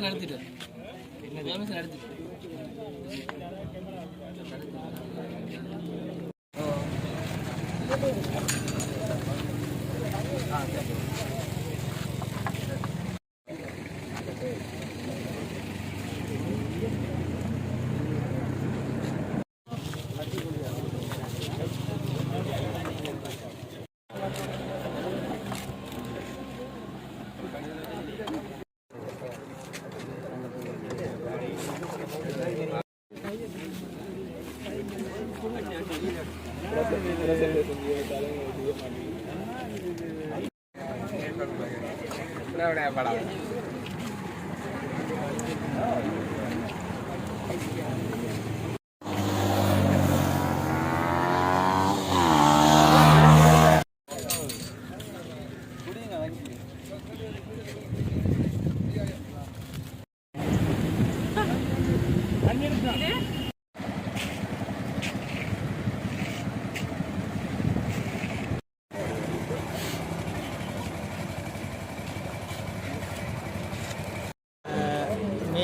நடத்திட்டு நடத்திட்டு கோமிசன் நடத்திட்டு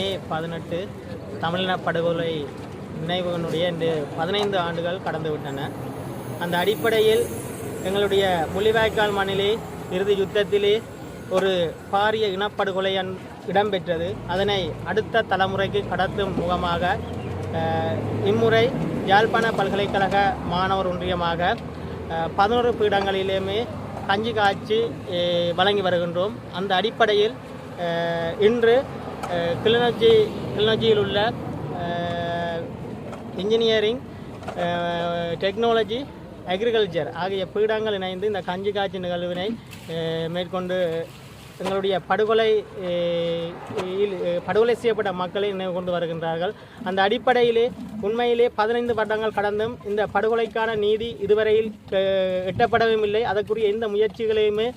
மே பதினெட்டு தமிழின படுகொலை நினைவுகளுடைய இன்று பதினைந்து ஆண்டுகள் கடந்துவிட்டன. அந்த அடிப்படையில் எங்களுடைய முள்ளிவாய்க்கால் மண்ணிலே இறுதி யுத்தத்திலே ஒரு பாரிய இனப்படுகொலை இடம்பெற்றது. அதனை அடுத்த தலைமுறைக்கு கடத்தும் முகமாக இம்முறை யாழ்ப்பாண பல்கலைக்கழக மாணவர் ஒன்றியமாக பதினோரு பீடங்களிலுமே கஞ்சி காய்ச்சி வழங்கி வருகின்றோம். அந்த அடிப்படையில் இன்று கிளிநொச்சி கிளிநொச்சியில் உள்ள இன்ஜினியரிங் டெக்னாலஜி அக்ரிகல்ச்சர் ஆகிய பீடங்கள் இணைந்து இந்த கஞ்சி காய்ச்சி நிகழ்வினை மேற்கொண்டு எங்களுடைய படுகொலை இல் படுகொலை செய்யப்பட்ட மக்களை நினைவு கொண்டு வருகின்றார்கள். அந்த அடிப்படையிலே உண்மையிலே பதினைந்து வருடங்கள் கடந்தும் இந்த படுகொலைக்கான நீதி இதுவரையில் எட்டப்படவும் இல்லை அதற்குரிய எந்த முயற்சிகளையுமே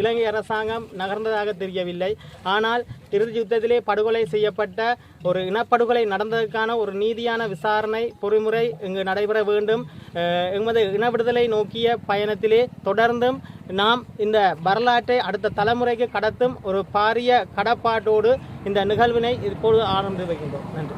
இலங்கை அரசாங்கம் நகர்ந்ததாக தெரியவில்லை. ஆனால் இறுதி யுத்தத்திலே படுகொலை செய்யப்பட்ட ஒரு இனப்படுகொலை நடந்ததற்கான ஒரு நீதியான விசாரணை பொறிமுறை இங்கு நடைபெற வேண்டும். எமது இன விடுதலை நோக்கிய பயணத்திலே தொடர்ந்தும் நாம் இந்த வரலாற்றை அடுத்த தலைமுறைக்கு கடத்தும் ஒரு பாரிய கடப்பாட்டோடு இந்த நிகழ்வினை இப்பொழுது ஆரம்பித்து வைக்கின்றோம். நன்றி.